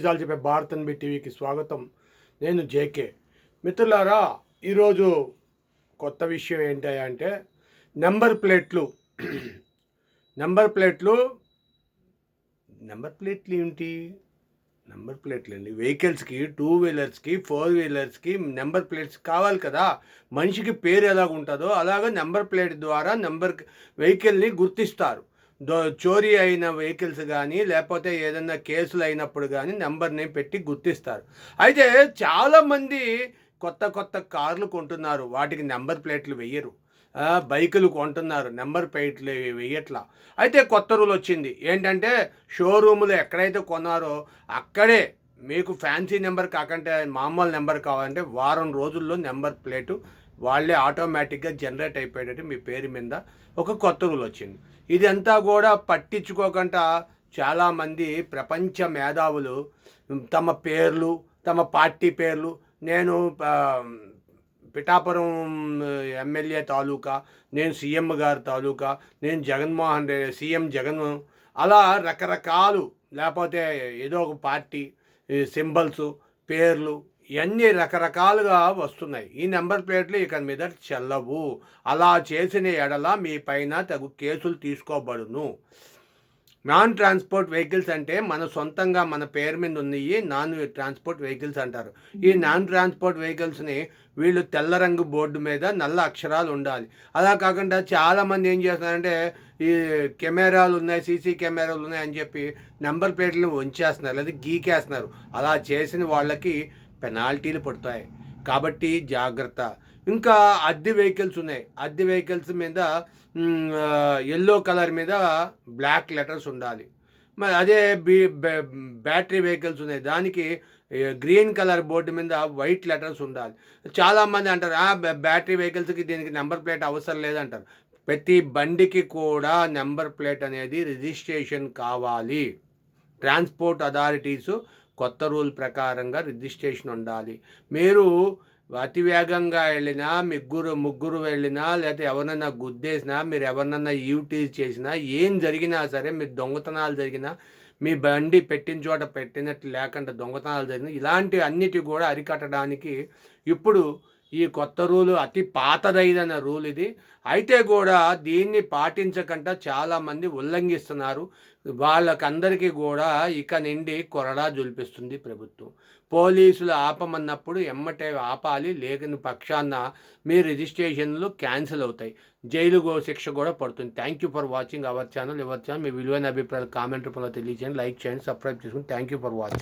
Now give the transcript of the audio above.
నిజాలు చెప్పే భారత్ ఎన్బి టీవీకి స్వాగతం. నేను జేకే. మిత్రులారా ఈరోజు కొత్త విషయం ఏంటంటే నెంబర్ ప్లేట్లు. నెంబర్ ప్లేట్లు నెంబర్ ప్లేట్లు ఏంటి? నెంబర్ ప్లేట్లు అండి. వెహికల్స్కి టూ వీలర్స్కి ఫోర్ వీలర్స్కి నెంబర్ ప్లేట్స్ కావాలి కదా. మనిషికి పేరు ఎలాగ ఉంటుందో అలాగే నెంబర్ ప్లేట్ ద్వారా నెంబర్ వెహికల్ని గుర్తిస్తారు. చోరీ అయిన వెహికల్స్ కానీ లేకపోతే ఏదైనా కేసులు అయినప్పుడు కానీ నెంబర్ని పెట్టి గుర్తిస్తారు. అయితే చాలామంది కొత్త కొత్త కార్లు కొంటున్నారు. వాటికి నెంబర్ ప్లేట్లు వెయ్యరు. బైకులు కొంటున్నారు. నెంబర్ ప్లేట్లు వెయ్యట్లా. అయితే కొత్త రూల్ వచ్చింది. ఏంటంటే షోరూములు ఎక్కడైతే కొన్నారో అక్కడే మీకు ఫ్యాన్సీ నెంబర్ కాకంటే మామూలు నెంబర్ కావాలంటే వారం రోజుల్లో నెంబర్ ప్లేటు వాళ్ళే ఆటోమేటిక్గా జనరేట్ అయిపోయేటట్టు మీ పేరు మీద ఒక కొత్త రూల్ వచ్చింది. ఇదంతా కూడా పట్టించుకోకుండా చాలామంది ప్రపంచ మేధావులు తమ పేర్లు తమ పార్టీ పేర్లు నేను పిఠాపురం ఎమ్మెల్యే తాలూకా నేను సీఎం గారి తాలూకా నేను జగన్మోహన్ రెడ్డి సీఎం జగన్ అలా రకరకాలు లేకపోతే ఏదో ఒక పార్టీ సింబల్స్ పేర్లు ఇవన్నీ రకరకాలుగా వస్తున్నాయి. ఈ నెంబర్ ప్లేట్లు ఇక మీద చెల్లవు. అలా చేసిన ఎడల మీ పైన తగు కేసులు తీసుకోబడును. నాన్ ట్రాన్స్పోర్ట్ వెహికల్స్ అంటే మన సొంతంగా మన పేరు మీద ఉన్నాయి నాన్ ట్రాన్స్పోర్ట్ వెహికల్స్ అంటారు. ఈ నాన్ ట్రాన్స్పోర్ట్ వెహికల్స్ని వీళ్ళు తెల్ల రంగు బోర్డు మీద నల్ల అక్షరాలు ఉండాలి. అలా కాకుండా చాలామంది ఏం చేస్తున్నారంటే ఈ కెమెరాలు ఉన్నాయి సీసీ కెమెరాలు ఉన్నాయి అని చెప్పి నెంబర్ ప్లేట్లు ఉంచేస్తున్నారు లేదా గీకేస్తున్నారు. అలా చేసిన వాళ్ళకి పెనాల్టీలు పడతాయి. కాబట్టి జాగ్రత్త. ఇంకా అద్దె వెహికల్స్ ఉన్నాయి. అద్దె వెహికల్స్ మీద ఎల్లో కలర్ మీద బ్లాక్ లెటర్స్ ఉండాలి. మరి అదే బీ బ్యాటరీ వెహికల్స్ ఉన్నాయి. దానికి గ్రీన్ కలర్ బోర్డు మీద వైట్ లెటర్స్ ఉండాలి. చాలామంది అంటారు బ్యాటరీ వెహికల్స్కి దీనికి నెంబర్ ప్లేట్ అవసరం లేదంటారు. ప్రతి బండికి కూడా నెంబర్ ప్లేట్ అనేది రిజిస్ట్రేషన్ కావాలి. ట్రాన్స్పోర్ట్ అథారిటీస్ కొత్త రూల్ ప్రకారంగా రిజిస్ట్రేషన్ ఉండాలి. మీరు అతి వేగంగా వెళ్ళినా ముగ్గురు ముగ్గురు వెళ్ళినా లేకపోతే ఎవరినైనా గుద్దేసినా మీరు ఎవరినన్నా యూటీజ్ చేసినా ఏం జరిగినా సరే మీరు దొంగతనాలు జరిగినా మీ బండి పెట్టిన చోట పెట్టినట్టు లేకుండా దొంగతనాలు జరిగిన ఇలాంటి అన్నిటి కూడా అరికట్టడానికి ఇప్పుడు ఈ కొత్త రూలు అతి పాతదైన రూల్ ఇది అయితే కూడా దీన్ని పాటించకుండా చాలామంది ఉల్లంఘిస్తున్నారు. వాళ్ళకందరికీ కూడా ఇక నుండి కొరడా జుల్పిస్తుంది ప్రభుత్వం. పోలీసులు ఆపమన్నప్పుడు ఎమ్మటే ఆపాలి లేని పక్షాన మీ రిజిస్ట్రేషన్లు క్యాన్సిల్ అవుతాయి. జైలు గో శిక్ష కూడా పడుతుంది. Thank you for watching our channel. Ever channel మీ విలువైన అభిప్రాయాలు కామెంట్ రూపంలో తెలియజేయండి లైక్ చేయండి సబ్స్క్రైబ్ చేసుకుని థ్యాంక్ యూ ఫర్ వాచింగ్.